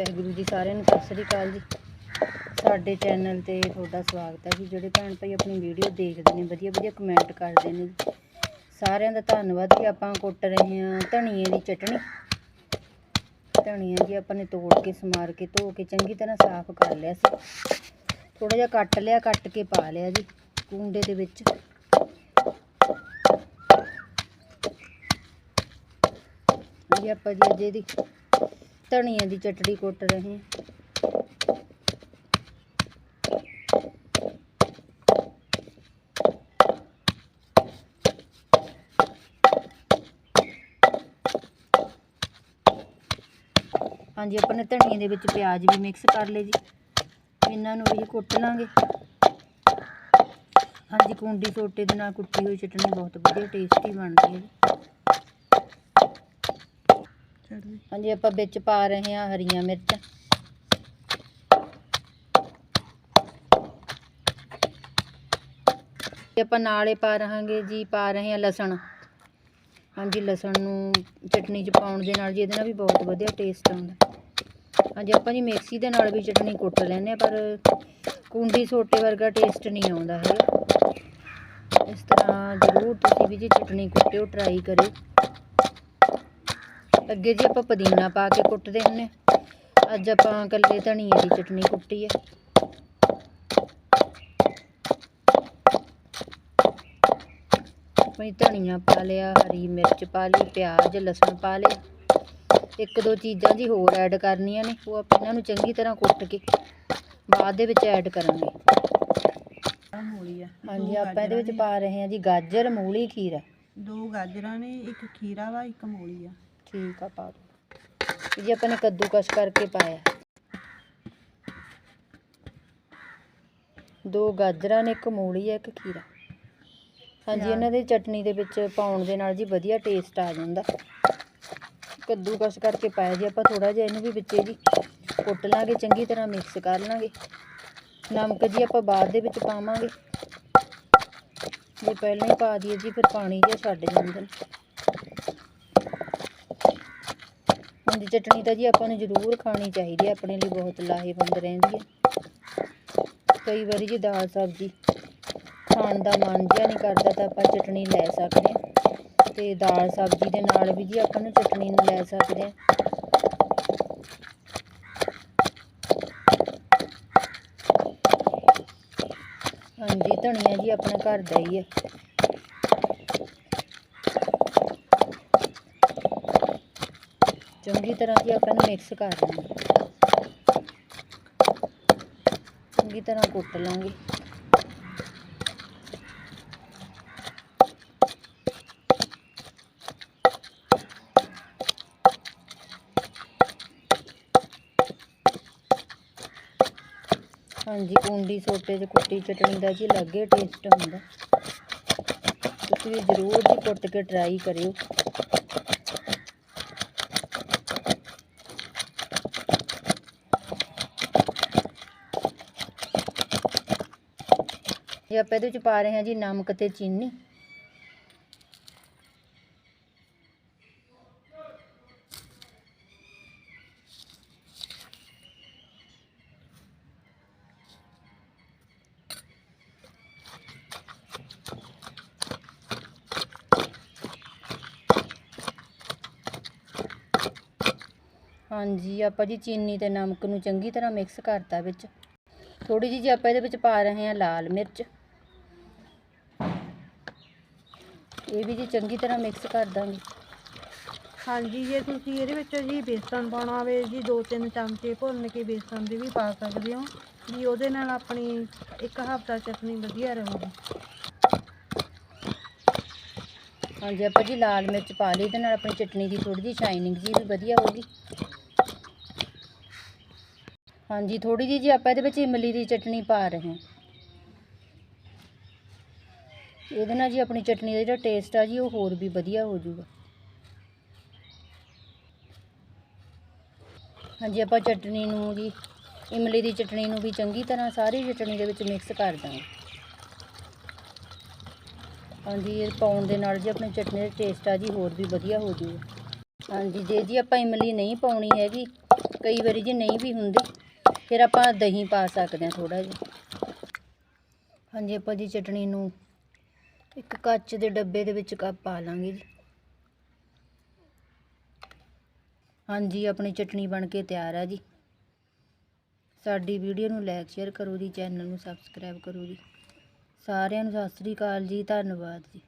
ਵਾਹਿਗੁਰੂ ਜੀ ਸਾਰਿਆਂ ਨੂੰ ਸਤਿ ਸ੍ਰੀ ਅਕਾਲ ਜੀ। ਸਾਡੇ ਚੈਨਲ ਤੇ ਤੁਹਾਡਾ ਸਵਾਗਤ ਹੈ ਜੀ, ਜਿਹੜੇ ਭੈਣ ਭਾਈ ਆਪਣੀ ਵੀਡੀਓ ਦੇਖਦੇ ਨੇ, ਵਧੀਆ ਵਧੀਆ ਕਮੈਂਟ ਕਰਦੇ ਨੇ ਜੀ। ਸਾਰਿਆਂ ਦਾ ਧੰਨਵਾਦ ਜੀ, ਆਪਾਂ ਕੁੱਟ ਰਹੇ ਹਾਂ ਧਨੀਏ ਦੀ ਚਟਣੀ। ਧਨੀਆ ਜੀ ਆਪਾਂ ਨੇ ਤੋੜ ਕੇ, ਸਮਾਰ ਕੇ, ਧੋ ਕੇ ਚੰਗੀ ਤਰ੍ਹਾਂ ਸਾਫ਼ ਕਰ ਲਿਆ ਸੀ। ਥੋੜਾ ਜਿਹਾ ਕੱਟ ਲਿਆ, ਕੱਟ ਕੇ ਪਾ ਲਿਆ ਜੀ, ਕੁੰਡੇ ਦੇ ਵਿੱਚ। ਜੀ ਆਪਾਂ ਜੀ, ਅਜੇ ਦੀ ਧਨੀਆ ਦੀ ਚਟੜੀ ਕੁੱਟ ਰਹੇ ਹਾਂਜੀ, ਆਪਾਂ ਨੇ ਧਨੀਏ ਦੇ ਵਿੱਚ ਪਿਆਜ਼ ਵੀ ਮਿਕਸ ਕਰ ਲਏ ਜੀ। ਇਹਨਾਂ ਨੂੰ ਵੀ ਕੁੱਟ ਲਾਂਗੇ। ਹਾਂਜੀ, ਕੁੰਡੀ ਸੋਟੇ ਦੇ ਨਾਲ ਕੁੱਟੀ ਹੋਈ ਚਟਣੀ ਬਹੁਤ ਵਧੀਆ ਟੇਸਟੀ ਬਣਦੀ ਹੈ ਜੀ ਹਾਂਜੀ, ਆਪਾਂ ਵਿੱਚ ਪਾ ਰਹੇ ਹਾਂ ਹਰੀਆਂ ਮਿਰਚ। ਤੇ ਆਪਾਂ ਨਾਲੇ ਪਾ ਰਹਾਂਗੇ ਜੀ, ਪਾ ਰਹੇ ਹਾਂ ਲਸਣ। ਹਾਂਜੀ, ਲਸਣ ਨੂੰ ਚਟਨੀ 'ਚ ਪਾਉਣ ਦੇ ਨਾਲ ਜੀ, ਇਹਦੇ ਨਾਲ ਵੀ ਬਹੁਤ ਵਧੀਆ ਟੇਸਟ ਆਉਂਦਾ। ਹਾਂਜੀ, ਆਪਾਂ ਜੀ ਮਿਕਸੀ ਦੇ ਨਾਲ ਵੀ ਚਟਨੀ ਕੁੱਟ ਲੈਂਦੇ ਹਾਂ, ਪਰ ਕੁੰਡੀ ਸੋਟੇ ਵਰਗਾ ਟੇਸਟ ਨਹੀਂ ਆਉਂਦਾ ਹੈ ਇਸ ਤਰ੍ਹਾਂ ਜ਼ਰੂਰ ਤੁਸੀਂ ਵੀ ਜੀ ਚਟਨੀ ਕੁੱਟਿਓ ਟਰਾਈ ਕਰਿਓ। ਅੱਗੇ ਜੀ ਆਪਾਂ ਪੁਦੀਨਾ ਪਾ ਕੇ ਕੁੱਟਦੇ ਹੁੰਨੇ ਅੱਜ ਆਪਾਂ ਇਕੱਲੇ ਧਨੀਏ ਦੀ ਚਟਨੀ ਕੁੱਟੀ ਹੈ ਆਪਣੀ ਧਨੀਆ ਪਾ ਲਿਆ, ਹਰੀ ਮਿਰਚ ਪਾ ਲਈ, ਪਿਆਜ਼, ਲਸਣ ਪਾ ਲਿਆ। ਇੱਕ ਦੋ ਚੀਜ਼ਾਂ ਜੀ ਹੋਰ ਐਡ ਕਰਨੀਆਂ ਨੇ, ਉਹ ਆਪਾਂ ਇਹਨਾਂ ਨੂੰ ਚੰਗੀ ਤਰ੍ਹਾਂ ਕੁੱਟ ਕੇ ਬਾਅਦ ਦੇ ਵਿੱਚ ਐਡ ਕਰਾਂਗੇ। ਹਾਂਜੀ, ਆਪਾਂ ਇਹਦੇ ਵਿੱਚ ਪਾ ਰਹੇ ਹਾਂ ਜੀ ਗਾਜਰ, ਮੂਲੀ, ਖੀਰਾ। ਦੋ ਗਾਜਰਾਂ ਨੇ, ਇੱਕ ਖੀਰਾ ਵਾ, ਇੱਕ ਮੂਲੀ ਆ। ਠੀਕ ਆ ਪਾ ਦਿਓ ਜੀ ਆਪਾਂ ਨੇ ਕੱਦੂਕਸ ਕਰਕੇ ਪਾਇਆ। ਦੋ ਗਾਜਰਾਂ ਨੇ ਇੱਕ ਮੂਲੀ ਹੈ ਇੱਕ ਖੀਰਾ। ਹਾਂਜੀ ਇਹਨਾਂ ਦੇ ਚਟਨੀ ਦੇ ਵਿੱਚ ਪਾਉਣ ਦੇ ਨਾਲ ਜੀ ਵਧੀਆ ਟੇਸਟ ਆ ਜਾਂਦਾ। ਕੱਦੂਕਸ ਕਰਕੇ ਪਾਇਆ ਜੀ ਆਪਾਂ ਥੋੜਾ ਜਿਹਾ ਇਹਨੂੰ ਵੀ ਵਿੱਚੇ ਜੀ ਕੁੱਟ ਲਾਂਗੇ ਚੰਗੀ ਤਰ੍ਹਾਂ ਮਿਕਸ ਕਰ ਲਾਂਗੇ। ਨਮਕ ਜੀ ਆਪਾਂ ਬਾਅਦ ਦੇ ਵਿੱਚ ਪਾਵਾਂਗੇ। ਜੇ ਪਹਿਲਾਂ ਹੀ ਪਾ ਦਈਏ ਜੀ ਫਿਰ ਪਾਣੀ ਜਿਹਾ ਛੱਡ ਜਾਂਦੇ ਨੇ। ਹਾਂਜੀ ਚਟਣੀ ਤਾਂ ਜੀ ਆਪਾਂ ਨੂੰ ਜ਼ਰੂਰ ਖਾਣੀ ਚਾਹੀਦੀ ਹੈ, ਆਪਣੇ ਲਈ ਬਹੁਤ ਲਾਹੇਵੰਦ ਰਹਿੰਦੀ ਹੈ। ਕਈ ਵਾਰੀ ਜੀ ਦਾਲ ਸਬਜ਼ੀ ਖਾਣ ਦਾ ਮਨ ਜਿਹਾ ਨਹੀਂ ਕਰਦਾ ਤਾਂ ਆਪਾਂ ਚਟਣੀ ਲੈ ਸਕਦੇ ਹਾਂ। ਤੇ ਦਾਲ ਸਬਜ਼ੀ ਦੇ ਨਾਲ ਵੀ ਜੀ ਆਪਾਂ ਨੂੰ ਚਟਣੀ ਲੈ ਸਕਦੇ ਹਾਂ। ਹਾਂਜੀ, ਧਨੀਆ ਜੀ ਆਪਣਾ ਘਰ ਦਾ ਹੀ ਹੈ। ਚੰਗੀ ਤਰ੍ਹਾਂ ਜੀ ਆਪਾਂ ਨੂੰ ਮਿਕਸ ਕਰ ਲਾਂਗੇ। ਚੰਗੀ ਤਰ੍ਹਾਂ ਕੁੱਟ ਲਾਂਗੇ। ਹਾਂਜੀ, ਕੁੰਡੀ ਸੋਟੇ 'ਚ ਕੁੱਟੀ, ਚਟਣੀ ਦਾ ਜੀ ਅਲੱਗ ਹੀ ਟੇਸਟ ਹੁੰਦਾ। ਤੁਸੀਂ ਵੀ ਜ਼ਰੂਰ ਜੀ ਕੁੱਟ ਕੇ ਟਰਾਈ ਕਰਿਓ। ਜੇ ਆਪਾਂ ਇਹਦੇ ਵਿੱਚ ਪਾ ਰਹੇ ਹਾਂ ਜੀ ਨਮਕ ਤੇ ਚੀਨੀ। ਹਾਂਜੀ, ਆਪਾਂ ਜੀ ਚੀਨੀ ਤੇ ਨਮਕ ਨੂੰ ਚੰਗੀ ਤਰ੍ਹਾਂ ਮਿਕਸ ਕਰਤਾ ਵਿੱਚ। ਥੋੜੀ ਜਿਹੀ ਜੀ ਆਪਾਂ ਇਹਦੇ ਵਿੱਚ ਪਾ ਰਹੇ ਹਾਂ ਲਾਲ ਮਿਰਚ। ਇਹ ਵੀ ਜੀ ਚੰਗੀ ਤਰ੍ਹਾਂ ਮਿਕਸ ਕਰ ਦਾਂਗੇ। ਹਾਂਜੀ ਜੇ ਤੁਸੀਂ ਇਹਦੇ ਵਿੱਚ ਜੀ ਬੇਸਣ ਪਾਉਣਾ ਹੋਵੇ ਜੀ ਦੋ ਤਿੰਨ ਚਮਚੇ ਭੁੰਨ ਕੇ ਬੇਸਣ ਦੇ ਵੀ ਪਾ ਸਕਦੇ ਹੋ। ਜੀ ਉਹਦੇ ਨਾਲ ਆਪਣੀ ਇੱਕ ਹਫ਼ਤਾ ਚਟਨੀ ਵਧੀਆ ਰਹੂਗੀ। ਹਾਂਜੀ ਆਪਾਂ ਜੀ ਲਾਲ ਮਿਰਚ ਪਾ ਲਈ ਇਹਦੇ ਨਾਲ ਆਪਣੀ ਚਟਨੀ ਦੀ ਥੋੜੀ ਜਿਹੀ ਸ਼ਾਈਨਿੰਗ ਜੀ ਵੀ ਵਧੀਆ ਹੋਊਗੀ। ਹਾਂਜੀ ਥੋੜੀ ਜਿਹੀ ਜੀ ਆਪਾਂ ਇਹਦੇ ਵਿੱਚ ਇਮਲੀ ਦੀ ਚਟਨੀ ਪਾ ਰਹੇ ਹਾਂ। ਇਹਦੇ ਨਾਲ ਜੀ ਆਪਣੀ ਚਟਨੀ ਦਾ ਜਿਹੜਾ ਟੇਸਟ ਆ ਜੀ ਉਹ ਹੋਰ ਵੀ ਵਧੀਆ ਹੋ ਜਾਊਗਾ। ਹਾਂਜੀ, ਆਪਾਂ ਚਟਨੀ ਨੂੰ ਜੀ, ਇਮਲੀ ਦੀ ਚਟਨੀ ਨੂੰ ਵੀ ਚੰਗੀ ਤਰ੍ਹਾਂ ਸਾਰੀ ਚਟਨੀ ਦੇ ਵਿੱਚ ਮਿਕਸ ਕਰ ਦਾਂਗੇ। ਹਾਂਜੀ, ਇਹ ਪਾਉਣ ਦੇ ਨਾਲ ਜੀ ਆਪਣੀ ਚਟਨੀ ਦਾ ਟੇਸਟ ਆ ਜੀ ਹੋਰ ਵੀ ਵਧੀਆ ਹੋ ਜੂਗਾ ਹਾਂਜੀ, ਜੇ ਜੀ ਆਪਾਂ ਇਮਲੀ ਨਹੀਂ ਪਾਉਣੀ ਹੈਗੀ, ਕਈ ਵਾਰੀ ਜੇ ਨਹੀਂ ਵੀ ਹੁੰਦੀ, ਫਿਰ ਆਪਾਂ ਦਹੀਂ ਪਾ ਸਕਦੇ ਹਾਂ ਥੋੜਾ ਜਿਹਾ। ਹਾਂਜੀ, ਆਪਾਂ ਜੀ ਚਟਣੀ ਨੂੰ ਇੱਕ ਕੱਚ ਦੇ ਡੱਬੇ ਦੇ ਵਿੱਚ ਕੱਪ ਪਾ ਲਾਂਗੇ ਜੀ। ਹਾਂਜੀ, ਆਪਣੀ ਚਟਣੀ ਬਣ ਕੇ ਤਿਆਰ ਹੈ ਜੀ। ਸਾਡੀ ਵੀਡੀਓ ਨੂੰ ਲਾਈਕ ਸ਼ੇਅਰ ਕਰੋ ਜੀ, ਚੈਨਲ ਨੂੰ ਸਬਸਕ੍ਰਾਈਬ ਕਰੋ ਜੀ। ਸਾਰਿਆਂ ਨੂੰ ਸਤਿ ਸ੍ਰੀ ਅਕਾਲ ਜੀ, ਧੰਨਵਾਦ ਜੀ।